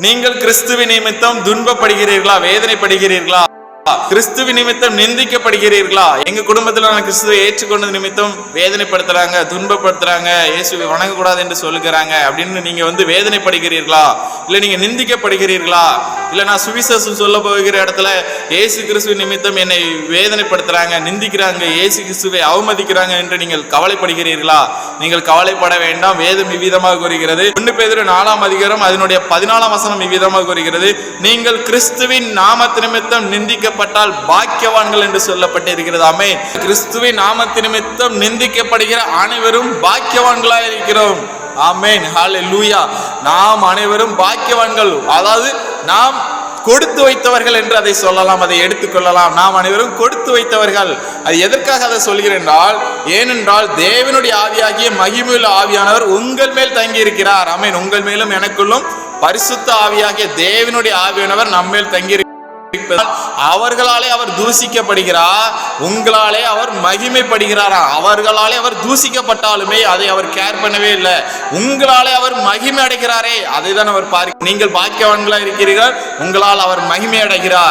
நீங்கள் கிறிஸ்துவின் நிமித்தம் துன்பப்படுகிறீர்களா? வேதனைப்படுகிறீர்களா? கிறிஸ்துவின் நிமித்தம் நிந்திக்கப்படுகிறீர்களா? எங்க குடும்பத்துல நான் கிறிஸ்துவை ஏற்றுக்கொண்டது நிமித்தம் வேதனைப்படுத்துறாங்க துன்பப்படுத்துறாங்க இயேசுவை வணங்கக்கூடாது என்று சொல்லுகிறாங்க அப்படின்னு நீங்க வந்து வேதனைப்படுகிறீர்களா? இல்ல நீங்க நிந்திக்கப்படுகிறீர்களா? இல்ல நான் சுவிசேஷம் சொல்ல போகிற இடத்துல இயேசு கிறிஸ்துவ நிமித்தம் என்னை வேதனைப்படுத்துறாங்க நிந்திக்கிறாங்க ஏசு கிறிஸ்துவை அவமதிக்கிறாங்க என்று நீங்கள் கவலைப்படுகிறீர்களா? நீங்கள் கவலைப்பட வேண்டாம் வேதம் இவ்விதமாக கூறுகிறது. ஒன்று பேர் நாலாம் அதிகாரம் அதனுடைய பதினாலாம் வசனம் இவ்விதமாக கூறுகிறது நீங்கள் கிறிஸ்துவின் நாமத்து நிமித்தம் நிந்திக்கப்பட்டால் பாக்கியவான்கள் என்று சொல்லப்பட்டிருக்கிறது. அமை கிறிஸ்துவின் நாமத்து நிமித்தம் நிந்திக்கப்படுகிற அனைவரும் பாக்கியவான்களாக இருக்கிறோம் ஆமேன் லூயா நாம் அனைவரும் பாக்கியவான்கள். அதாவது நாம் கொடுத்து வைத்தவர்கள் என்று அதை சொல்லலாம் அதை எடுத்துக்கொள்ளலாம். நாம் அனைவரும் கொடுத்து வைத்தவர்கள். அது எதற்காக அதை சொல்கிறேன் என்றால் ஏனென்றால் தேவனுடைய ஆவியாகிய மகிமையுள்ள ஆவியானவர் உங்கள் மேல் தங்கி இருக்கிறார் ஆமென் உங்கள் மேலும் எனக்குள்ளும் பரிசுத்த ஆவியாகிய தேவனுடைய ஆவியானவர் நம்மேல் தங்கி அவர்களாலே அவர் தூசிக்கப்படுகிறார் உங்களாலே அவர் மகிமைப்படுகிறாரா? அவர்களாலே அவர் தூசிக்கப்பட்டாலுமே அதை அவர் கேர் பண்ணவே இல்லை. உங்களாலே அவர் மகிமை அடைகிறாரே அதை தான் அவர் பார்க்க நீங்கள் பாக்கியவான்களா இருக்கிறீர்கள் உங்களால் அவர் மகிமை அடைகிறார்.